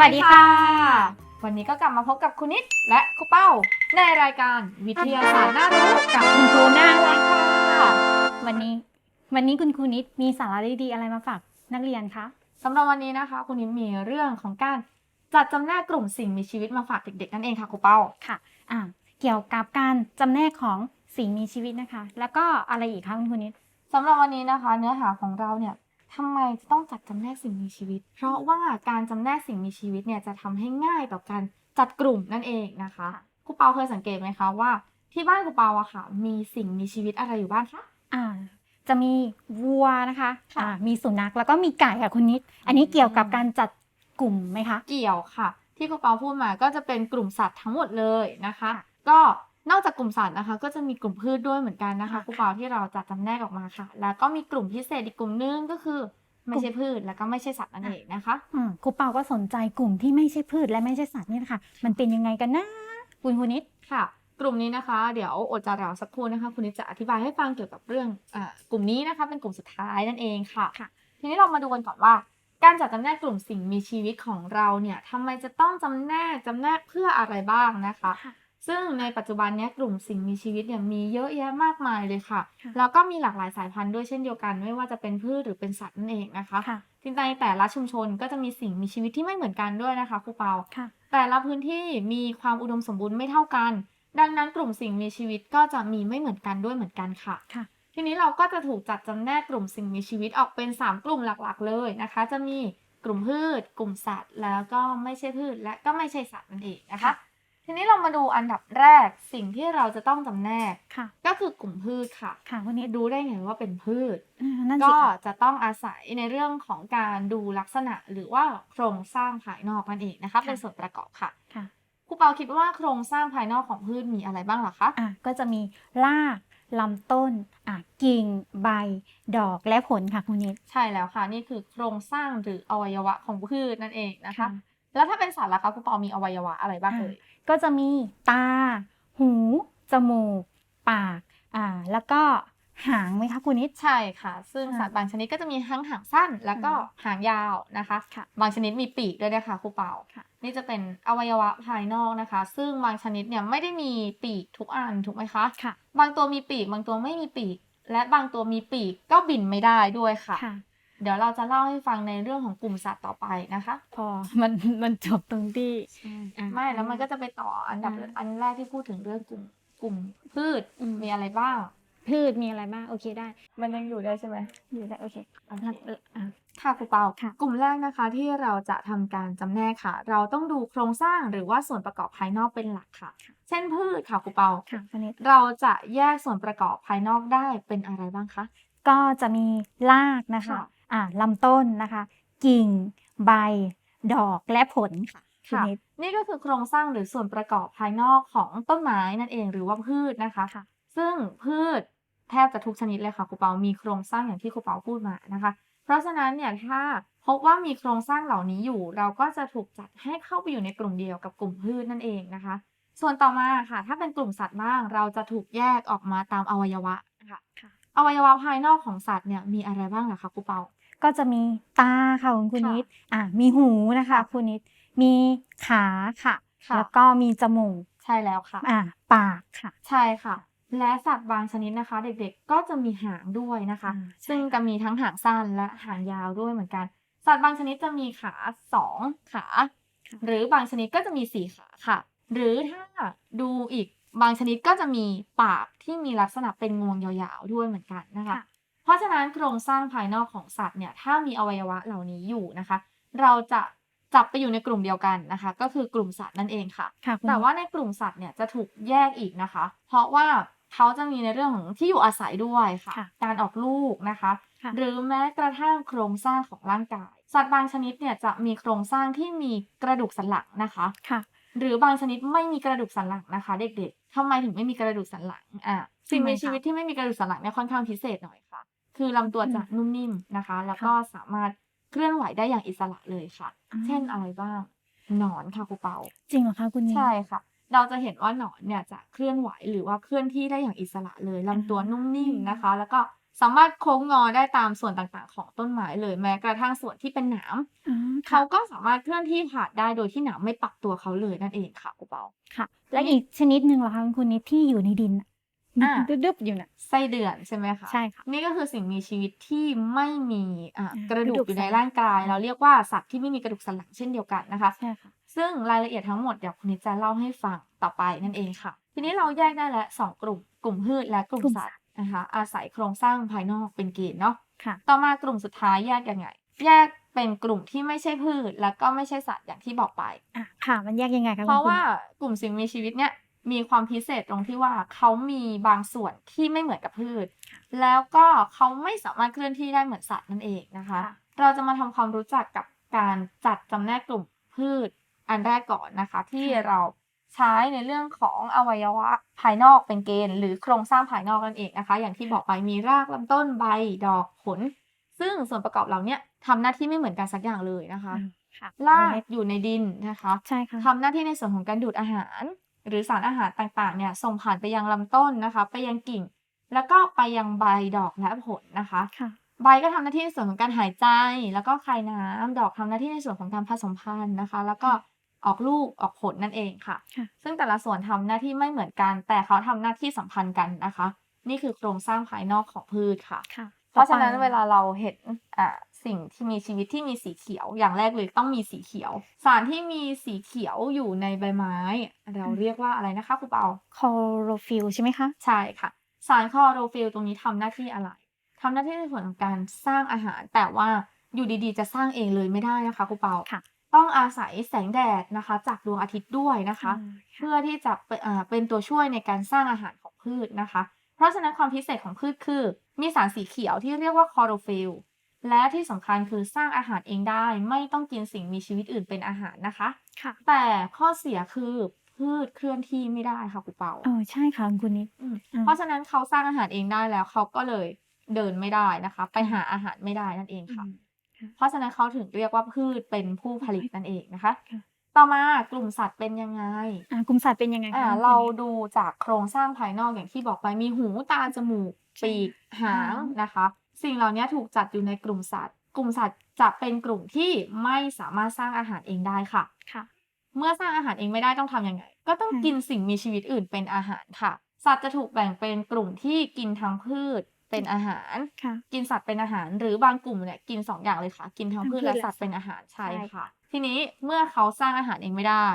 วัสดีค่ะ วันนี้ก็กลับมาพบกับคุณนิดและครูเป้า ในรายการวิทยาศาสตร์น่ารู้กับคุณครูน่ารักค่ะวันนี้ วันนี้คุณครูนิดมีสาระดีๆอะไรมาฝากนักเรียนคะสำหรับวันนี้นะคะ คุณนิดมีเรื่องของการจัดจำแนกกลุ่มสิ่งมีชีวิตมาฝากเด็กๆนั่นเองค่ะครูเป้าค่ะอ่าเกี่ยวกับการจำแนกของสิ่งมีชีวิตนะคะ แล้วก็อะไรอีกคะคุณครูนิดสำหรับวันนี้นะคะ เนื้อหาของเราเนี่ย ทำไมจะต้องจัดจำแนกสิ่งมีชีวิต เพราะว่าการจำแนกสิ่งมีชีวิตเนี่ยจะทำให้ง่ายต่อการจัดกลุ่มนั่นเองนะคะค่ะครูเปาเคยสังเกตไหมคะว่า ที่บ้านครูเปาอะค่ะ มีสิ่งมีชีวิตอะไรอยู่บ้างคะอ่าจะมีวัวนะคะค่ะอ่ามีสุนัขแล้วก็มีไก่ค่ะคุณนิด อันนี้เกี่ยวกับการจัดกลุ่มไหมคะ เกี่ยวค่ะ ที่ครูเปาพูดมาก็จะเป็นกลุ่มสัตว์ทั้งหมดเลยนะคะค่ะก็ นอกจากกลุ่มสัตว์นะคะ ก็จะมีกลุ่มพืชด้วยเหมือนกันนะคะค่ะครูเปาที่เราจัดจำแนกออกมาค่ะ แล้วก็มีกลุ่มพิเศษอีกกลุ่มนึงก็คือ ไม่ใช่พืชแล้วก็ไม่ใช่สัตว์นั่นเองนะคะ อืมครูเปาก็สนใจกลุ่มที่ไม่ใช่พืชและไม่ใช่สัตว์นี่แหละค่ะมันเป็นยังไงกันนะคุณครูนิด ค่ะ กลุ่มนี้นะคะ เดี๋ยวอดใจรอสักครู่นะคะคุณนิดจะอธิบายให้ฟังเกี่ยวกับเรื่องอากลุ่มนี้นะคะ เป็นกลุ่มสุดท้ายนั่นเองค่ะ ค่ะ ทีนี้เรามาดูกันก่อนว่า การจัดจำแนกกลุ่มสิ่งมีชีวิตของเราเนี่ยทำไมจะต้องจำแนกจำแนกเพื่ออะไรบ้างนะคะ ซึ่งในปัจจุบันเนี้ยกลุ่มสิ่งมีชีวิตเนี่ยมีเยอะแยะมากมายเลยค่ะค่ะ แล้วก็มีหลากหลายสายพันธุ์ด้วยเช่นเดียวกัน ไม่ว่าจะเป็นพืชหรือเป็นสัตว์นั่นเองนะคะค่ะจริงๆในแต่ละชุมชนก็จะมีสิ่งมีชีวิตที่ไม่เหมือนกันด้วยนะคะครูเปาค่ะแต่ละพื้นที่มีความอุดมสมบูรณ์ไม่เท่ากัน ดังนั้นกลุ่มสิ่งมีชีวิตก็จะมีไม่เหมือนกันด้วยเหมือนกันค่ะค่ะทีนี้เราก็จะถูกจัดจำแนกกลุ่มสิ่งมีชีวิตออกเป็น 3 กลุ่มหลักๆ เลยนะคะ จะมีกลุ่มพืช กลุ่มสัตว์ แล้วก็ไม่ใช่พืชและก็ไม่ใช่สัตว์นั่นเองนะคะค่ะ ทีนี้เรามาดูอันดับแรกสิ่งที่เราจะต้องจำแนก ค่ะ ก็คือกลุ่มพืชค่ะ ค่ะคุณนิดดูได้ไงว่าเป็นพืช อ่านั่นสิก็ค่ะจะต้องอาศัยในเรื่องของการดูลักษณะหรือว่าโครงสร้างภายนอกนั่นเองนะคะค่ะเป็นส่วนประกอบค่ะค่ะ ครูเปาคิดว่าโครงสร้างภายนอกของพืชมีอะไรบ้างล่ะคะ อะก็จะมีรากลำต้นอะกิ่ง ใบ ดอกและผลค่ะคุณนิด ใช่แล้วค่ะ นี่คือโครงสร้างหรืออวัยวะของพืชนั่นเองนะคะ ค่ะ แล้วถ้าเป็นสัตว์ล่ะคะครูเปามีอวัยวะอะไรบ้างเอ่ยก็จะมีตา หู จมูก ปาก อ่า แล้วก็หางไหมคะคุณนิดใช่ค่ะ ซึ่งค่ะสัตว์บางชนิดก็จะมีทั้งหางสั้นแล้วก็อืมหางยาวนะคะค่ะบางชนิดมีปีกด้วยนะคะครูเปาค่ะนี่จะเป็นอวัยวะภายนอกนะคะ ซึ่งบางชนิดเนี่ยไม่ได้มีปีกทุกอันถูกไหมคะค่ะบางตัวมีปีก บางตัวไม่มีปีก และบางตัวมีปีกก็บินไม่ได้ด้วยค่ะค่ะ เดี๋ยวเราจะเล่าให้ฟังในเรื่องของกลุ่มสัตว์ต่อไปนะคะ พอมันมันจบตรงที่อะไม่แล้วมันก็จะไปต่ออันดับอ่าอันแรกที่พูดถึงเรื่องกลุ่มกลุ่มพืชอืมมีอะไรบ้าง พืชมีอะไรบ้างโอเคได้ มันยังอยู่ได้ใช่ไหมอยู่ได้โอเคโอเคงั้นเอออะค่ะครูเปาค่ะ กลุ่มแรกนะคะที่เราจะทำการจำแนกค่ะ เราต้องดูโครงสร้างหรือว่าส่วนประกอบภายนอกเป็นหลักค่ะ เช่นพืชค่ะครูเปาค่ะคุณนิดเราจะแยกส่วนประกอบภายนอกได้เป็นอะไรบ้างคะก็จะมีรากนะคะค่ะอ่า ลำต้นนะคะ กิ่ง ใบ ดอกและผลค่ะคุณค่ะนิดนี่ก็คือโครงสร้างหรือส่วนประกอบภายนอกของต้นไม้นั่นเองหรือว่าพืชนะคะค่ะซึ่งพืชแทบจะทุกชนิดเลยค่ะครูเปามีโครงสร้างอย่างที่ครูเปาพูดมานะคะ เพราะฉะนั้นเนี่ยถ้าพบว่ามีโครงสร้างเหล่านี้อยู่ เราก็จะถูกจัดให้เข้าไปอยู่ในกลุ่มเดียวกับกลุ่มพืชนั่นเองนะคะ ส่วนต่อมาค่ะ ถ้าเป็นกลุ่มสัตว์บ้าง เราจะถูกแยกออกมาตามอวัยวะนะคะค่ะ อวัยวะภายนอกของสัตว์เนี่ยมีอะไรบ้างล่ะคะครูเปา ก็จะมีตาค่ะคุณคุณค่ะนิดอ่ามีหูนะคะค่ะคุณนิดมีขาค่ะค่ะ แล้วก็มีจมูกใช่แล้วค่ะอ่าปากค่ะ ใช่ค่ะ และสัตว์บางชนิดนะคะ เด็กๆก็จะมีหางด้วยนะคะอ่าใช่ซึ่งจะมีทั้งหางสั้นและหางยาวด้วยเหมือนกัน สัตว์บางชนิดจะมีขาสองขา หรือบางชนิดก็จะมีสี่ขาค่ะ หรือถ้าดูอีกบางชนิดก็จะมีปากที่มีลักษณะเป็นงวงยาวๆด้วยเหมือนกันนะคะค่ะ เพราะฉะนั้นโครงสร้างภายนอกของสัตว์เนี่ยถ้ามีอวัยวะเหล่านี้อยู่นะคะ เราจะจับไปอยู่ในกลุ่มเดียวกันนะคะ ก็คือกลุ่มสัตว์นั่นเองค่ะค่ะคุณแต่ว่าในกลุ่มสัตว์เนี่ยจะถูกแยกอีกนะคะ เพราะว่าเขาจะมีในเรื่องของที่อยู่อาศัยด้วยค่ะค่ะการออกลูกนะคะค่ะหรือแม้กระทั่งโครงสร้างของร่างกาย สัตว์บางชนิดเนี่ยจะมีโครงสร้างที่มีกระดูกสันหลังนะคะค่ะ หรือบางชนิดไม่มีกระดูกสันหลังนะคะ เด็กๆทำไมถึงไม่มีกระดูกสันหลังอะสิ่งมีทำไมคะชีวิตที่ไม่มีกระดูกสันหลังเนี่ยค่อนข้างพิเศษหน่อยค่ะ คือลำตัวจะนุ่มนิ่มนะคะ แล้วก็สามารถเคลื่อนไหวได้อย่างอิสระเลยค่ะอ่าเช่นอะไรบ้างหนอนค่ะครูเปา จริงเหรอคะคุณนิดใช่ค่ะ เราจะเห็นว่าหนอนเนี่ยจะเคลื่อนไหวหรือว่าเคลื่อนที่ได้อย่างอิสระเลยลำตัวนุ่มนิ่มนะคะ แล้วก็สามารถโค้งงอได้ตามส่วนต่างๆ ของต้นไม้เลยแม้กระทั่งส่วนที่เป็นหนามอ๋อเขาค่ะก็สามารถเคลื่อนที่ผ่านได้โดยที่หนามไม่ปักตัวเขาเลยนั่นเองค่ะครูเปาค่ะ และอีกชนิดหนึ่งเหรอคะคุณนิดที่อยู่ในดินน่ะอ่า ดึบๆอยู่น่ะไส้เดือนใช่ไหมคะใช่ค่ะนี่ก็คือสิ่งมีชีวิตที่ไม่มีอะอ่ากระดูกระดูกกอยู่ในสันหลังร่างกาย เราเรียกว่าสัตว์ที่ไม่มีกระดูกสันหลังเช่นเดียวกันนะคะใช่ค่ะซึ่งรายละเอียดทั้งหมดเดี๋ยวคุณนิดจะเล่าให้ฟังต่อไปนั่นเองค่ะ ทีนี้เราแยกได้แล้วสองกลุ่ม กลุ่มพืชและกลุ่มกลุ่มสัสัตตว์ว์นะคะอาศัยโครงสร้างภายนอกเป็นเกณฑ์เนาะค่ะ ต่อมากลุ่มสุดท้ายแยกยังไง แยกเป็นกลุ่มที่ไม่ใช่พืช แล้วก็ไม่ใช่สัตว์อย่างที่บอกไปอะค่ะ มันแยกยังไงคะเพราะคุณว่ากลุ่มสิ่งมีชีวิตเนี่ย มีความพิเศษตรงที่ว่าเขามีบางส่วนที่ไม่เหมือนกับพืช แล้วก็เขาไม่สามารถเคลื่อนที่ได้เหมือนสัตว์นั่นเองนะคะค่ะเราจะมาทำความรู้จักกับการจัดจำแนกกลุ่มพืชอันแรกก่อนนะคะ ที่เราใช้ในเรื่องของอวัยวะภายนอกเป็นเกณฑ์ หรือโครงสร้างภายนอกนั่นเองนะคะ อย่างที่บอกไปมีรากลำต้นใบดอกผล ซึ่งส่วนประกอบเหล่าเนี้ยทำหน้าที่ไม่เหมือนกันสักอย่างเลยนะคะอ่าค่ะรากอยู่ในดินนะคะใช่ค่ะทำหน้าที่ในส่วนของการดูดอาหาร หรือสารอาหารต่างๆเนี่ยส่งผ่านไปยังลำต้นนะคะ ไปยังกิ่ง แล้วก็ไปยังใบดอกและผลนะคะค่ะใบก็ทำหน้าที่ในส่วนของการหายใจ แล้วก็คายน้ำดอกทำหน้าที่ในส่วนของการผสมพันธุ์นะคะ แล้วก็ออกลูกออกผลนั่นเองค่ะค่ะซึ่งแต่ละส่วนทำหน้าที่ไม่เหมือนกัน แต่เขาทำหน้าที่สัมพันธ์กันนะคะ นี่คือโครงสร้างภายนอกของพืชค่ะค่ะเพราะฉะนั้นต่อไปเวลาเราเห็นอ่า สิ่งที่มีชีวิตที่มีสีเขียว อย่างแรกเลยต้องมีสีเขียว สารที่มีสีเขียวอยู่ในใบไม้ เราเรียกว่าอะไรนะคะครูเปาคอโรฟิลใช่ไหมคะ ใช่ค่ะ สารคลอโรฟิลตรงนี้ทำหน้าที่อะไรทำหน้าที่ในส่วนของการสร้างอาหาร แต่ว่าอยู่ดีๆ จะสร้างเองเลยไม่ได้นะคะครูเปาค่ะ ต้องอาศัยแสงแดดนะคะ จากดวงอาทิตย์ด้วยนะคะอ่าเพื่อที่จะเป็นอ่าเป็นตัวช่วยในการสร้างอาหารของพืชนะคะ เพราะฉะนั้นความพิเศษของพืชคือ มีสารสีเขียวที่เรียกว่าคลอโรฟิล และที่สำคัญคือสร้างอาหารเองได้ ไม่ต้องกินสิ่งมีชีวิตอื่นเป็นอาหารนะคะค่ะแต่ข้อเสียคือพืชเคลื่อนที่ไม่ได้ค่ะครูเปาเออใช่ค่ะคุณนิดอืมอืมเพราะฉะนั้นเขาสร้างอาหารเองได้แล้วเขาก็เลยเดินไม่ได้นะคะ ไปหาอาหารไม่ได้นั่นเองค่ะอืมเพราะฉะนั้นเขาถึงเรียกว่าพืชเป็นผู้ผลิตนั่นเองนะคะค่ะต่อมากลุ่มสัตว์เป็นยังไงอ่ากลุ่มสัตว์เป็นยังไงคะอ่าคุณนิดเราดูจากโครงสร้างภายนอกอย่างที่บอกไปมีหูตาจมูกใช่ ปีกหางหางนะคะ สิ่งเหล่านี้ถูกจัดอยู่ในกลุ่มสัตว์ กลุ่มสัตว์จะเป็นกลุ่มที่ไม่สามารถสร้างอาหารเองได้ค่ะค่ะ เมื่อสร้างอาหารเองไม่ได้ต้องทำยังไง ก็ต้องอืมกินสิ่งมีชีวิตอื่นเป็นอาหารค่ะ สัตว์จะถูกแบ่งเป็นกลุ่มที่กินทั้งพืชเป็นอาหารค่ะกินสัตว์เป็นอาหาร หรือบางกลุ่มเนี่ยกินสองอย่างเลยค่ะ กินทั้งทั้งพืชพืชและและสัตว์สัตว์เป็นอาหารใช่ใช่ค่ะค่ะ ทีนี้เมื่อเขาสร้างอาหารเองไม่ได้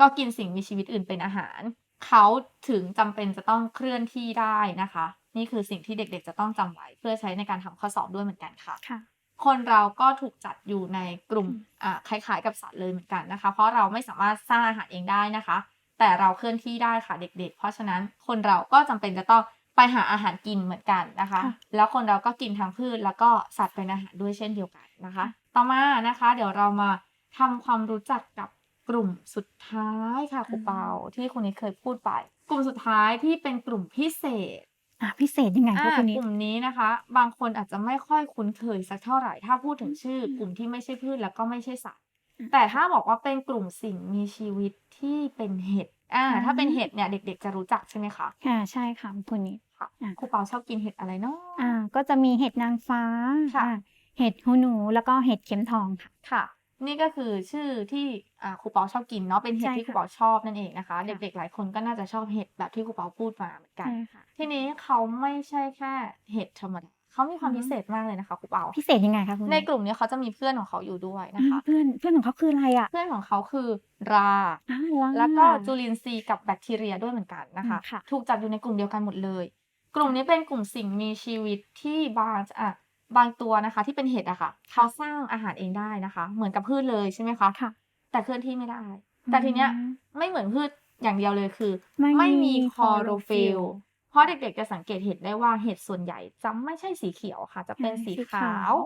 ก็กินสิ่งมีชีวิตอื่นเป็นอาหาร เขาถึงจำเป็นจะต้องเคลื่อนที่ได้นะคะ นี่คือสิ่งที่เด็กๆ จะต้องจำไว้ เพื่อใช้ในการทำข้อสอบด้วยเหมือนกันค่ะค่ะคนเราก็ถูกจัดอยู่ในกลุ่มอืมอ่าคล้ายๆกับสัตว์เลยเหมือนกันนะคะ เพราะเราไม่สามารถสร้างอาหารเองได้นะคะ แต่เราเคลื่อนที่ได้ค่ะเด็ก ๆ เพราะฉะนั้นคนเราก็จำเป็นจะต้องไปหาอาหารกินเหมือนกันนะคะค่ะแล้วคนเราก็กินทั้งพืชแล้วก็สัตว์เป็นอาหารด้วยเช่นเดียวกันนะคะ ต่อมานะคะ เดี๋ยวเรามาทำความรู้จักกับกลุ่มสุดท้ายค่ะครูเปาที่คุณนิดเคยพูดไป กลุ่มสุดท้ายที่เป็นกลุ่มพิเศษ อ่าพิเศษยังไงอ่าคะคุณนิดกลุ่มนี้นะคะ บางคนอาจจะไม่ค่อยคุ้นเคยสักเท่าไหร่ ถ้าพูดถึงชื่อ อืมกลุ่มที่ไม่ใช่พืชแล้วก็ไม่ใช่สัตว์ อืมแต่ถ้าบอกว่าเป็นกลุ่มสิ่งมีชีวิตที่เป็นเห็ดอ่าอ่า ถ้าเป็นเห็ดเนี่ยเด็ก ๆ จะรู้จักใช่ไหมคะค่ะใช่ค่ะคุณนิดค่ะอ่า ครูเปาชอบกินเห็ดอะไรเนาะ อ่า ก็จะมีเห็ดนางฟ้าค่ะ อ่าเห็ดหูหนูแล้วก็เห็ดเข็มทองค่ะ ค่ะ นี่ก็คือชื่อที่อ่าครูเปาชอบกินเนาะเป็นเห็ดใช่ที่ครูค่ะเปาชอบนั่นเองนะคะค่ะเด็กๆหลายคนก็น่าจะชอบเห็ดแบบที่ครูเปาพูดมาเหมือนกันใช่ค่ะทีนี้เขาไม่ใช่แค่เห็ดธรรมดาเขามีความอือฮึพิเศษมากเลยนะคะครูเปาพิเศษยังไงคะคุณในนิดกลุ่มนี้เขาจะมีเพื่อนของเขาอยู่ด้วยอ่านะคะ เพื่อนเพื่อนของเขาคืออะไรอะ เพื่อนของเขาคือราอ่าแล้วก็จุลินทรีย์กับแบคทีเรียด้วยเหมือนกันนะคะอืมค่ะถูกจัดอยู่ในกลุ่มเดียวกันหมดเลย กลุ่มนี้เป็นกลุ่มสิ่งมีชีวิตที่บางอะ บางตัวนะคะ ที่เป็นเห็ดอะค่ะ เขาสร้างอาหารเองได้นะคะ เหมือนกับพืชเลยใช่ไหมคะค่ะ แต่เคลื่อนที่ไม่ได้ แต่ทีเนี้ยอืมไม่เหมือนพืชอย่างเดียวเลยคือ ไม่ไม่มีมีคลอโรฟิล chlorophyll เพราะเด็กๆจะสังเกตเห็นได้ว่าเห็ดส่วนใหญ่จะไม่ใช่สีเขียวค่ะ จะเป็นอ่าสีสีขาขาวว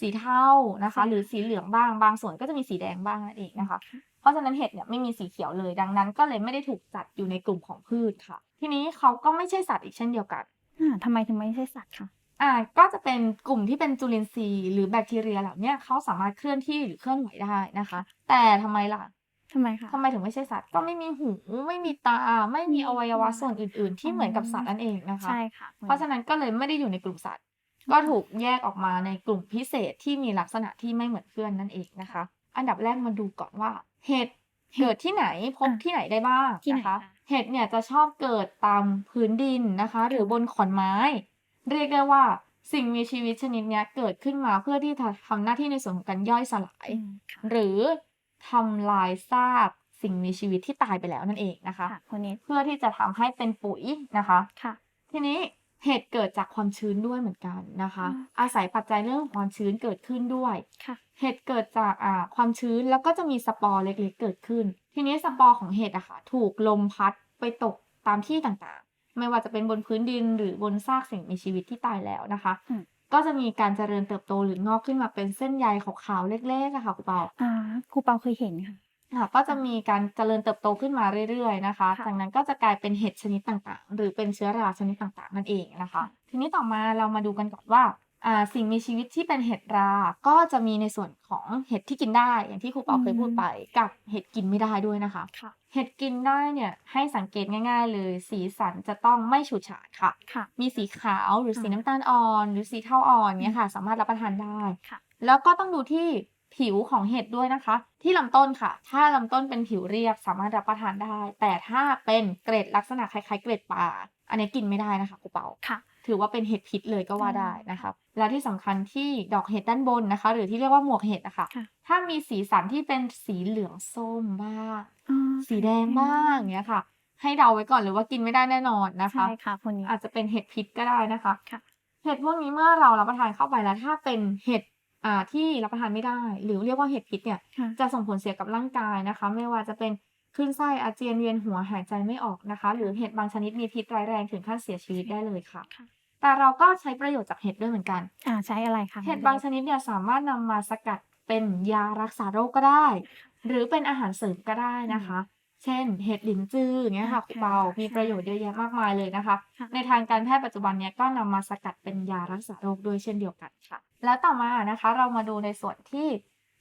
สีเทานะคะใช่หรือสีเหลืองบ้างบางส่วนก็จะมีสีแดงบ้างนั่นเองนะคะ เพราะฉะนั้นเห็ดเนี่ยไม่มีสีเขียวเลย ดังนั้น ก็เลยไม่ได้ถูกจัดอยู่ในกลุ่มของพืชค่ะ ทีนี้เขาก็ไม่ใช่สัตว์อีกเช่นเดียวกันอ่าทำไมถึงไม่ใช่สัตว์คะ อ่าก็จะเป็นกลุ่มที่เป็นจุลินทรีย์หรือแบคทีเรียเหล่าเนี้ยเขาสามารถเคลื่อนที่หรือเคลื่อนไหวได้นะคะ แต่ทำไมล่ะทำไมคะทำไมถึงไม่ใช่สัตว์ก็ไม่มีหูไม่มีตาไม่มีอวัยวะส่วนอื่น ๆ ที่เหมือนกับสัตว์นั่นเองนะคะใช่ค่ะเพราะฉะนั้นก็เลยไม่ได้อยู่ในกลุ่มสัตว์ ก็ถูกแยกออกมาในกลุ่มพิเศษที่มีลักษณะที่ไม่เหมือนเพื่อนนั่นเองนะคะ อันดับแรกมาดูก่อนว่า เห็ดเกิดที่ไหนพบอะที่ไหนได้บ้างที่ไหนนะคะคะ เห็ดเนี่ยจะชอบเกิดตามพื้นดินนะคะ หรือบนขอนไม้ เรียกได้ว่าสิ่งมีชีวิตชนิดเนี้ยเกิดขึ้นมาเพื่อที่จะทำหน้าที่ในส่วนของการย่อยสลายอืมค่ะหรือทำลายซากสิ่งมีชีวิตที่ตายไปแล้วนั่นเองนะคะค่ะคุณนิดเพื่อที่จะทำให้เป็นปุ๋ยนะคะค่ะ ทีนี้เห็ดเกิดจากความชื้นด้วยเหมือนกันนะคะอืมอาศัยปัจจัยเรื่องของความชื้นเกิดขึ้นด้วยค่ะเห็ดเกิดจากอ่าความชื้นแล้วก็จะมีสปอร์เล็กๆเกิดขึ้น ทีนี้สปอร์ของเห็ดอะค่ะถูกลมพัดไปตกตามที่ต่างๆ ไม่ว่าจะเป็นบนพื้นดินหรือบนซากสิ่งมีชีวิตที่ตายแล้วนะคะอืมก็จะมีการเจริญเติบโตหรืองอกขึ้นมาเป็นเส้นใยขาวๆเล็กๆอะค่ะคุณเปาอ่าครูเปาเคยเห็นค่ะค่ะก็จะมีการเจริญเติบโตขึ้นมาเรื่อยๆนะคะค่ะจากนั้นก็จะกลายเป็นเห็ดชนิดต่างๆ หรือเป็นเชื้อราชนิดต่างๆนั่นเองนะคะค่ะทีนี้ต่อมาเรามาดูกันก่อนว่า อ่าสิ่งมีชีวิตที่เป็นเห็ดรา ก็จะมีในส่วนของเห็ดที่กินได้ อย่างที่ครูเปาเคยพูดไป กับเห็ดกินไม่ได้ด้วยนะคะ ค่ะ เห็ดกินได้เนี่ยให้สังเกตง่าย ๆ เลย สีสันจะต้องไม่ฉูดฉาดค่ะ ค่ะ มีสีขาวหรือสีอืมน้ำตาลอ่อน หรือสีเทาอ่อนเนี่ยค่ะ สามารถรับประทานได้ ค่ะ แล้วก็ต้องดูที่ผิวของเห็ดด้วยนะคะ ที่ลำต้นค่ะ ถ้าลำต้นเป็นผิวเรียบสามารถรับประทานได้ แต่ถ้าเป็นเกรดลักษณะคล้ายๆ เกรดปลาอันนี้กินไม่ได้นะคะครูเปา ค่ะ ถือว่าเป็นเห็ดพิษเลยก็ว่าได้อืมนะครับและที่สำคัญที่ดอกเห็ดด้านบนนะคะ หรือที่เรียกว่าหมวกเห็ดนะคะค่ะถ้ามีสีสันที่เป็นสีเหลืองส้มบ้างอ่าสีแดงบ้างอย่างเงี้ยค่ะ ให้เดาไว้ก่อนเลยว่ากินไม่ได้แน่นอนนะคะใช่ค่ะคุณนิดอาจจะเป็นเห็ดพิษก็ได้นะคะค่ะเห็ดพวกนี้เมื่อเรารับประทานเข้าไปแล้วถ้าเป็นเห็ดอ่าที่รับประทานไม่ได้ หรือเรียกว่าเห็ดพิษเนี่ยค่ะจะส่งผลเสียกับร่างกายนะคะ ไม่ว่าจะเป็นคลื่นไส้อาเจียนเวียนหัวหายใจไม่ออกนะคะ หรือเห็ดบางชนิดมีพิษร้ายแรงถึงขั้นเสียชีวิตได้เลยค่ะค่ะ แต่เราก็ใช้ประโยชน์จากเห็ดด้วยเหมือนกัน อ่าใช้อะไรคะเห็ดบางชนิดเนี่ยสามารถนำมาสกัดเป็นยารักษาโรคก็ได้ หรือเป็นอาหารเสริมก็ได้นะคะ เช่น เห็ดหลินจืออย่างเงี้ยค่ะครูเปามีประโยชน์เยอะแยะมากมายเลยนะคะค่ะในทางการแพทย์ปัจจุบันเนี้ยก็นำมาสกัดเป็นยารักษาโรคด้วยเช่นเดียวกันค่ะ แล้วต่อมานะคะ เรามาดูในส่วนที่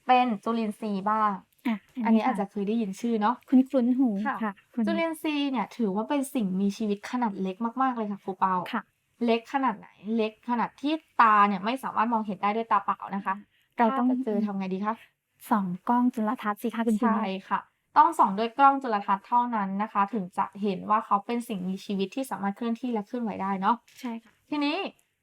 เป็นจุลินทรีย์บ้างอะอันนี้ค่ะอาจจะเคยได้ยินชื่อเนาะคุ้นคุ้นๆหูค่ะค่ะคุณจุนิลิดนทรีย์เนี่ยถือว่าเป็นสิ่งมีชีวิตขนาดเล็กมากๆเลยค่ะครูเปาค่ะ เล็กขนาดไหน เล็กขนาดที่ตาเนี่ยไม่สามารถมองเห็นได้ด้วยตาเปล่านะคะ เราต้องถ้จะเจอทำไงดีคะส่องกล้องจุลทรรศน์สิคะคุณคุณใช่ค่ะ ต้องส่องด้วยกล้องจุลทรรศน์เท่านั้นนะคะ ถึงจะเห็นว่าเขาเป็นสิ่งมีชีวิตที่สามารถเคลื่อนที่และเคลื่อนไหวได้เนาะใช่ค่ะ ทีนี้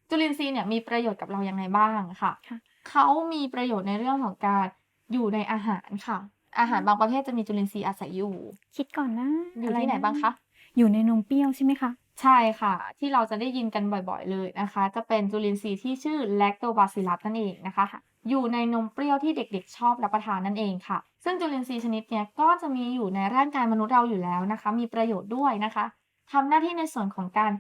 จุลินทรีย์เนี่ยมีประโยชน์กับเรายังไงบ้างค่ะค่ะเขามีประโยชน์ในเรื่องของการอยู่ในอาหารค่ะ อาหารบางประเภทจะมีจุลินทรีย์อาศัยอยู่ คิดก่อนนะ อยู่ะรที่ไหนบ้างคะ อยู่ในนมเปรี้ยวใช่ไหมคะ ใช่ค่ะ ที่เราจะได้ยินกันบ่อยๆเลยนะคะ จะเป็นจุลินทรีย์ที่ชื่อแลคโตบาซิลัสนั่นเองนะคะค่ะอยู่ในนมเปรี้ยวที่เด็กๆ ชอบรับประทานนั่นเองค่ะ ซึ่งจุลินทรีย์ชนิดเนี้ยก็จะมีอยู่ในร่างกายมนุษย์เราอยู่แล้วนะคะ มีประโยชน์ด้วยนะคะทำหน้าที่ในส่วนของการ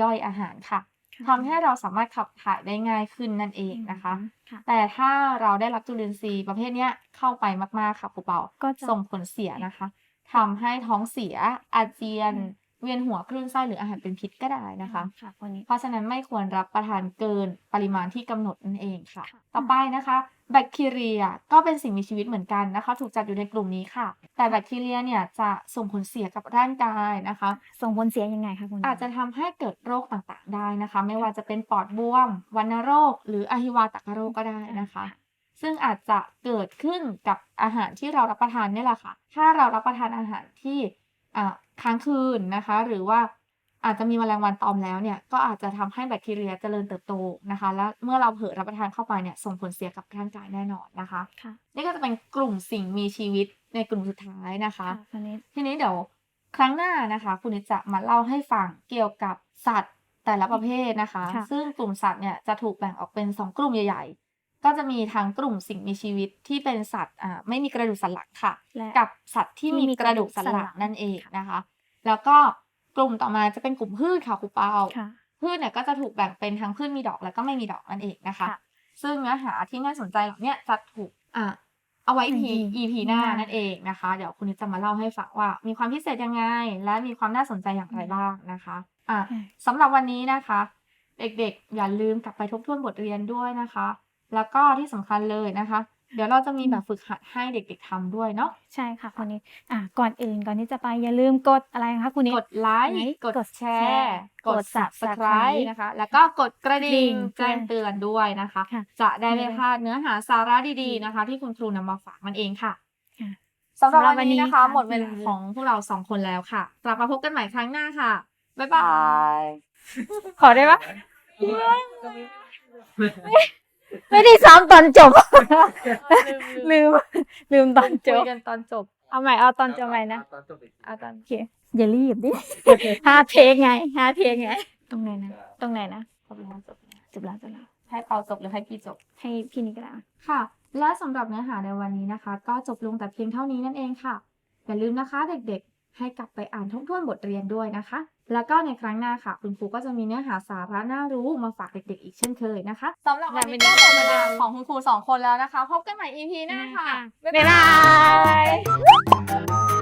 ย่อยอาหารค่ะทำให้เราสามารถขับถ่ายได้ง่ายขึ้นนั่นเองนะคะค่ะแต่ถ้าเราได้รับจุลินทรีย์ประเภทเนี้ยเข้าไปมากๆค่ะครูเปาก็จะส่งผลเสียนะคะทำให้ท้องเสียอาเจียนอืม เวียนหัวคลื่นไส้หรืออาหารเป็นพิษก็ได้นะคะค่ะคุณนิดเพราะฉะนั้นไม่ควรรับประทานเกินปริมาณที่กำหนดนั่นเองค่ะค่ะ ต่อไปนะคะ แบคทีเรียก็เป็นสิ่งมีชีวิตเหมือนกันนะคะ ถูกจัดอยู่ในกลุ่มนี้ค่ะ แต่แบคทีเรียเนี่ยจะส่งผลเสียกับร่างกายนะคะ ส่งผลเสียยังไงคะคุณนิดอาจจะทำให้เกิดโรคต่างๆได้นะคะ ไม่ว่าจะเป็นปอดบวมวัณโรค หรืออหิวาตกโรคก็ได้นะคะซึ่งอาจจะเกิดขึ้นกับอาหารที่เรารับประทานนี่แหละค่ะ ถ้าเรารับประทานอาหารที่อ่า ค้างคืนนะคะ หรือว่าอาจจะมีแมลงวันตอมแล้วเนี่ยก็อาจจะทำให้แบคทีเรียเจริญเติบโตนะคะ แล้วเมื่อเราเผลอรับประทานเข้าไปเนี่ยส่งผลเสียกับร่างกายแน่นอนนะคะค่ะนี่ก็จะเป็นกลุ่มสิ่งมีชีวิตในกลุ่มสุดท้ายนะคะค่ะคุณนิดทีนี้เดี๋ยวครั้งหน้านะคะ คุณนิดจะมาเล่าให้ฟังเกี่ยวกับสัตว์แต่ละประเภทนะคะค่ะซึ่งกลุ่มสัตว์เนี่ยจะถูกแบ่งออกเป็นสองกลุ่มใหญ่ๆ ก็จะมีทั้งกลุ่มสิ่งมีชีวิตที่เป็นสัตว์อ่าไม่มีกระดูกสันหลังค่ะและกับสัตว์ที่ที่มีมีกระดูกสันหลังกระดูกสันหลังนั่นเองค่ะนะคะ แล้วก็กลุ่มต่อมาจะเป็นกลุ่มพืชค่ะครูเปาค่ะพืชเนี่ยก็จะถูกแบ่งเป็นทั้งพืชมีดอกแล้วก็ไม่มีดอกนั่นเองนะคะค่ะซึ่งเนื้อหาที่น่าสนใจเหล่าเนี้ยจะถูกอ่าเอาไว้ EP ใน EP หน้าหน้านั่นเองนะคะ เดี๋ยวคุณนิดจะมาเล่าให้ฟังว่า มีความพิเศษยังไง และมีความน่าสนใจอย่างไรบ้างนะคะอะค่ะสำหรับวันนี้นะคะ เด็กๆ อย่าลืมกลับไปทบทวนบทเรียนด้วยนะคะ แล้วก็ที่สำคัญเลยนะคะ เดี๋ยวเราจะมีแบบฝึกหัดให้เด็ก ๆทำด้วยเนาะใช่ค่ะคนนี้อะก่อนอื่นก่อนที่จะไปอย่าลืมกดอะไรนะคะคุณนิดกดไลไลค์ค์กดกดแชแชร์ร์กดกด subscribe Subscribe นะคะ แล้วก็กดกระดิ่งดิ่งแจ้งเตือนด้วยนะคะค่ะจะได้ไม่ได้พลาดเนื้อหาสาระดีๆนะคะ ที่คุณครูนำมาฝากมันเองค่ะค่ะสำหรับสำหรับวันนี้นะคะวันนี้ค่ะหมดเวลาของพวกเราสองคนแล้วค่ะ กลับมาพบกันใหม่ครั้งหน้าค่ะ บ๊ายบาย ขอได้ปะ ไม่ได้ซ้อมตอนจบ ลืม ลืมตอนจคุบยกันตอนจบ เอาใหม่ เอาตอนจบใหม่นะ ตอนจบอีกเอาตอนโอเคอย่ารีบดิห้าเทคไงห้าเทคไง ตรงไหนนะ ตรงไหนนะจบแล้วจบแล้วจบแล้วจบแล้วให้เปาจบหรือให้พี่จบ ให้พี่นิกระค่ะ และสำหรับเนื้อหาในวันนี้นะคะ ก็จบลงแต่เพียงเท่านี้นั่นเองค่ะ อย่าลืมนะคะเด็กๆ ให้กลับไปอ่านทบทวนบทเรียนด้วยนะคะ แล้วก็ในครั้งหน้าค่ะ คุณครูก็จะมีเนื้อหาสาระน่ารู้มาฝากเด็กๆอีกเช่นเคยนะคะสำหรับวันนี้ก็หมดเวลาของคุณครูสองคนแล้วนะคะ พบกันใหม่ EP หน้าค่ะ บ๊ายบาย